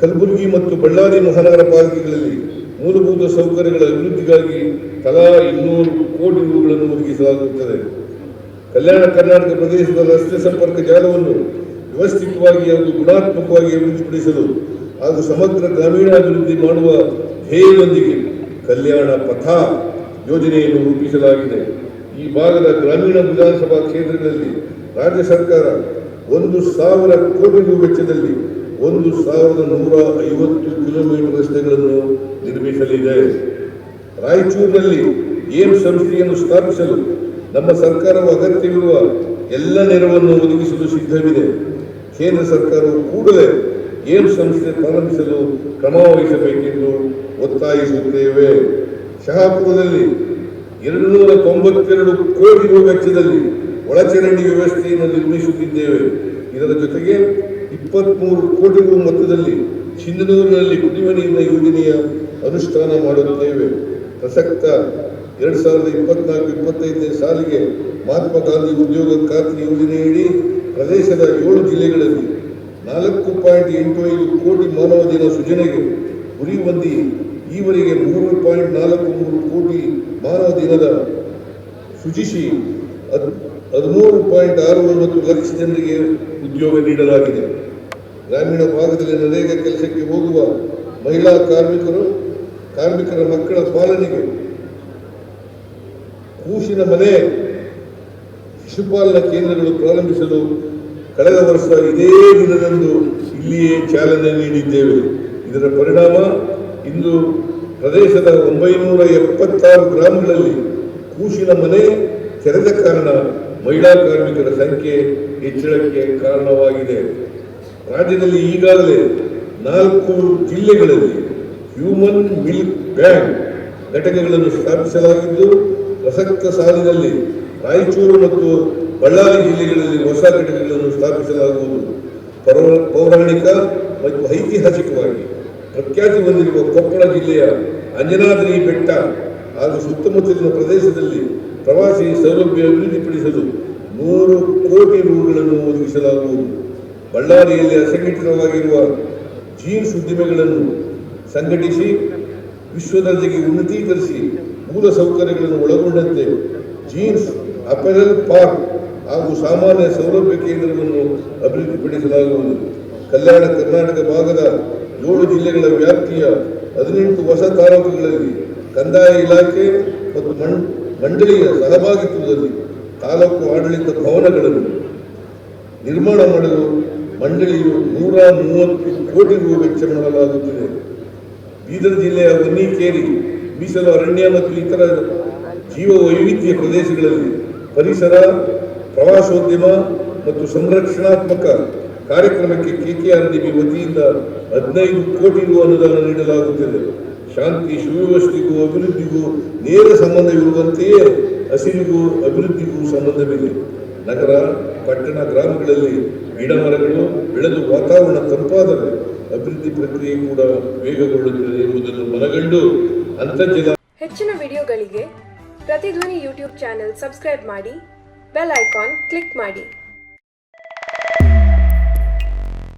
ಕಲಬುರಗಿ ಮತ್ತು ಬಳ್ಳಾರಿ ಮಹಾನಗರ ಪಾಲಿಕೆಗಳಲ್ಲಿ ಮೂಲಭೂತ ಸೌಕರ್ಯಗಳ ಅಭಿವೃದ್ಧಿಗಾಗಿ ತಲಾ ಇನ್ನೂರು ಕೋಟಿ ರೂಗಳನ್ನು ಒದಗಿಸಲಾಗುತ್ತದೆ. ಕಲ್ಯಾಣ ಕರ್ನಾಟಕ ಪ್ರದೇಶದ ರಸ್ತೆ ಸಂಪರ್ಕ ಜಾಲವನ್ನು ವ್ಯವಸ್ಥಿತವಾಗಿ ಹಾಗೂ ಗುಣಾತ್ಮಕವಾಗಿ ಅಭಿವೃದ್ಧಿಪಡಿಸಲು ಹಾಗೂ ಸಮಗ್ರ ಗ್ರಾಮೀಣಾಭಿವೃದ್ಧಿ ಮಾಡುವ ಧ್ಯೇಯದೊಂದಿಗೆ ಕಲ್ಯಾಣ ಪಥ ಯೋಜನೆಯನ್ನು ರೂಪಿಸಲಾಗಿದೆ. ಈ ಭಾಗದ ಗ್ರಾಮೀಣ ವಿಧಾನಸಭಾ ಕ್ಷೇತ್ರಗಳಲ್ಲಿ ರಾಜ್ಯ ಸರ್ಕಾರ ಒಂದು ಸಾವಿರ ಕೋಟಿ ವೆಚ್ಚದಲ್ಲಿ ಒಂದು ಸಾವಿರದ ನೂರ ಐವತ್ತು ಕಿಲೋಮೀಟರ್ ರಸ್ತೆಗಳನ್ನು ನಿರ್ಮಿಸಲಿದೆ. ರಾಯಚೂರಿನಲ್ಲಿ ಏಮ್ ಸಂಸ್ಥೆಯನ್ನು ಸ್ಥಾಪಿಸಲು ನಮ್ಮ ಸರ್ಕಾರವು ಅಗತ್ಯವಿರುವ ಎಲ್ಲ ನೆರವನ್ನು ಒದಗಿಸಲು ಸಿದ್ಧವಿದೆ. ಕೇಂದ್ರ ಸರ್ಕಾರವು ಕೂಡಲೇ ಏಮ್ ಸಂಸ್ಥೆ ಪ್ರಾರಂಭಿಸಲು ಕ್ರಮ ವಹಿಸಬೇಕೆಂದು ಒತ್ತಾಯಿಸುತ್ತೇವೆ. ಶಹಾಪುರದಲ್ಲಿ ಎರಡು ನೂರ ತೊಂಬತ್ತೆರಡು ಕೋಟಿ ವೆಚ್ಚದಲ್ಲಿ ಒಳಚರಂಡಿ ವ್ಯವಸ್ಥೆಯನ್ನು ನಿರ್ಮಿಸುತ್ತಿದ್ದೇವೆ. ಇದರ ಜೊತೆಗೆ ಇಪ್ಪತ್ಮೂರು ಕೋಟಿ ರು ಮೊತ್ತದಲ್ಲಿ ಸಿಂಧನೂರಿನಲ್ಲಿ ಕುಡಿಯುವ ನೀರಿನ ಯೋಜನೆಯ ಅನುಷ್ಠಾನ ಮಾಡುತ್ತೇವೆ. ಪ್ರಸಕ್ತ ಎರಡು ಸಾವಿರದ ಇಪ್ಪತ್ನಾಲ್ಕು, ಇಪ್ಪತ್ತೈದನೇ ಸಾಲಿಗೆ ಮಹಾತ್ಮ ಗಾಂಧಿ ಉದ್ಯೋಗ ಖಾತ್ರಿ ಯೋಜನೆಯಡಿ ಪ್ರದೇಶದ ಏಳು ಜಿಲ್ಲೆಗಳಲ್ಲಿ ನಾಲ್ಕು ಪಾಯಿಂಟ್ ಎಂಟು ಐದು ಕೋಟಿ ಮಾನವ ದಿನ ಸೃಜನೆಗೆ ಗುರಿ ಹೊಂದಿ ಈವರೆಗೆ ಮೂರು ಪಾಯಿಂಟ್ ನಾಲ್ಕು ಮೂರು ಕೋಟಿ ಮಾನವ ದಿನದ ಸೃಜಿಸಿ ಹದಿಮೂರು ಪಾಯಿಂಟ್ ಆರು ಒಂಬತ್ತು ಲಕ್ಷ ಜನರಿಗೆ ಉದ್ಯೋಗ ನೀಡಲಾಗಿದೆ. ಗ್ರಾಮೀಣ ಭಾಗದಲ್ಲಿ ನರೇಗಾ ಕೆಲಸಕ್ಕೆ ಹೋಗುವ ಮಹಿಳಾ ಕಾರ್ಮಿಕರು, ಕಾರ್ಮಿಕರ ಮಕ್ಕಳ ಪಾಲನೆಗೆ ಕೂಸಿನ ಮನೆ, ಶಿಶುಪಾಲನಾ ಕೇಂದ್ರಗಳು ಪ್ರಾರಂಭಿಸಲು ಕಳೆದ ವರ್ಷ ಇದೇ ದಿನದಂದು ಇಲ್ಲಿಯೇ ಚಾಲನೆ ನೀಡಿದ್ದೇವೆ. ಇದರ ಪರಿಣಾಮ ಇಂದು ಪ್ರದೇಶದ ಒಂಬೈನೂರ ಎಪ್ಪತ್ತಾರು ಗ್ರಾಮಗಳಲ್ಲಿ ಕೂಸಿನ ಮನೆ ತೆರೆದ ಕಾರಣ ಮಹಿಳಾ ಕಾರ್ಮಿಕರ ಸಂಖ್ಯೆ ಹೆಚ್ಚಳಕ್ಕೆ ಕಾರಣವಾಗಿದೆ. ರಾಜ್ಯದಲ್ಲಿ ಈಗಾಗಲೇ ನಾಲ್ಕು ಜಿಲ್ಲೆಗಳಲ್ಲಿ ಹ್ಯೂಮನ್ ಮಿಲ್ಕ್ ಬ್ಯಾಂಕ್ ಘಟಕಗಳನ್ನು ಸ್ಥಾಪಿಸಲಾಗಿದ್ದು, ಪ್ರಸಕ್ತ ಸಾಲಿನಲ್ಲಿ ರಾಯಚೂರು ಮತ್ತು ಬಳ್ಳಾರಿ ಜಿಲ್ಲೆಗಳಲ್ಲಿ ಹೊಸ ಘಟಕಗಳನ್ನು ಸ್ಥಾಪಿಸಲಾಗುವುದು. ಪೌರ- ಪೌರಾಣಿಕ ಮತ್ತು ಐತಿಹಾಸಿಕವಾಗಿ ಪ್ರಖ್ಯಾತಿ ಹೊಂದಿರುವ ಕೊಪ್ಪಳ ಜಿಲ್ಲೆಯ ಅಂಜನಾದ್ರಿ ಬೆಟ್ಟ ಹಾಗೂ ಸುತ್ತಮುತ್ತಲಿನ ಪ್ರದೇಶದಲ್ಲಿ ಪ್ರವಾಸಿ ಸೌಲಭ್ಯ ಅಭಿವೃದ್ಧಿಪಡಿಸಲು ನೂರು ಕೋಟಿ ರೂಗಳನ್ನು ಒದಗಿಸಲಾಗುವುದು. ಬಳ್ಳಾರಿಯಲ್ಲಿ ಅಸಂಘಟಿತವಾಗಿರುವ ಜೀನ್ಸ್ ಉದ್ದಿಮೆಗಳನ್ನು ಸಂಘಟಿಸಿ ವಿಶ್ವದರ್ಜೆಗೆ ಉನ್ನತೀಕರಿಸಿ ಮೂಲ ಸೌಕರ್ಯಗಳನ್ನು ಒಳಗೊಂಡಂತೆ ಜೀನ್ಸ್ ಅಪೆರಲ್ ಪಾರ್ಕ್ ಹಾಗೂ ಸಾಮಾನ್ಯ ಸೌಲಭ್ಯ ಕೇಂದ್ರವನ್ನು ಅಭಿವೃದ್ಧಿಪಡಿಸಲಾಗುವುದು. ಕಲ್ಯಾಣ ಕರ್ನಾಟಕ ಭಾಗದ ಏಳು ಜಿಲ್ಲೆಗಳ ವ್ಯಾಪ್ತಿಯ ಹದಿನೆಂಟು ಹೊಸ ತಾಲೂಕುಗಳಲ್ಲಿ ಕಂದಾಯ ಇಲಾಖೆ ಮತ್ತು ಮಂ- ಮಂಡಳಿಯ ಸಹಭಾಗಿತ್ವದಲ್ಲಿ ತಾಲೂಕು ಆಡಳಿತ ಭವನಗಳನ್ನು ನಿರ್ಮಾಣ ಮಾಡಲು ಮಂಡಳಿಯು ನೂರ ಮೂವತ್ತು ಕೋಟಿ ರೂಪಾಯಿ ವೆಚ್ಚ ಮಾಡಲಾಗುತ್ತಿದೆ. ಬೀದರ್ ಜಿಲ್ಲೆಯ ವನ್ನಿಕೇರಿ ಮೀಸಲು ಅರಣ್ಯ ಮತ್ತು ಇತರ ಜೀವ ವೈವಿಧ್ಯ ಪ್ರದೇಶಗಳಲ್ಲಿ ಪರಿಸರ, ಪ್ರವಾಸೋದ್ಯಮ ಮತ್ತು ಸಂರಕ್ಷಣಾತ್ಮಕ ಕಾರ್ಯಕ್ರಮಕ್ಕೆ ಕೆಕೆಆರ್ಡಿಬಿ ವತಿಯಿಂದ ಹದಿನೈದು ಕೋಟಿ ರೂ ಅನುದಾನ ನೀಡಲಾಗುತ್ತದೆ. ಶಾಂತಿ ಸುವ್ಯವಸ್ಥೆಗೂ ಅಭಿವೃದ್ಧಿಗೂ ನೇರ ಸಂಬಂಧವಿರುವಂತೆಯೇ ಹಸಿರಿಗೂ ಅಭಿವೃದ್ಧಿಗೂ ಸಂಬಂಧವಿದೆ. ನಗರ, ಪಟ್ಟಣ ಗ್ರಾಮಗಳಲ್ಲಿ ಗಿಡ ಮರಗಳು ಬೆಳೆದು ವಾತಾವರಣ ತಂಪಾದರೆ ಅಭಿವೃದ್ಧಿ ಪ್ರಕ್ರಿಯೆ ಕೂಡ ವೇಗಗೊಳ್ಳುತ್ತದೆ ಎಂಬುದನ್ನು ಮನಗಂಡು ಅಂತರ್ಜಲ ಹೆಚ್ಚಿನ ವಿಡಿಯೋಗಳಿಗೆ ಪ್ರತಿಧ್ವನಿ ಯೂಟ್ಯೂಬ್ ಚಾನೆಲ್ ಸಬ್ಸ್ಕ್ರೈಬ್ ಮಾಡಿ, ಬೆಲ್ ಐಕಾನ್ ಕ್ಲಿಕ್ ಮಾಡಿ.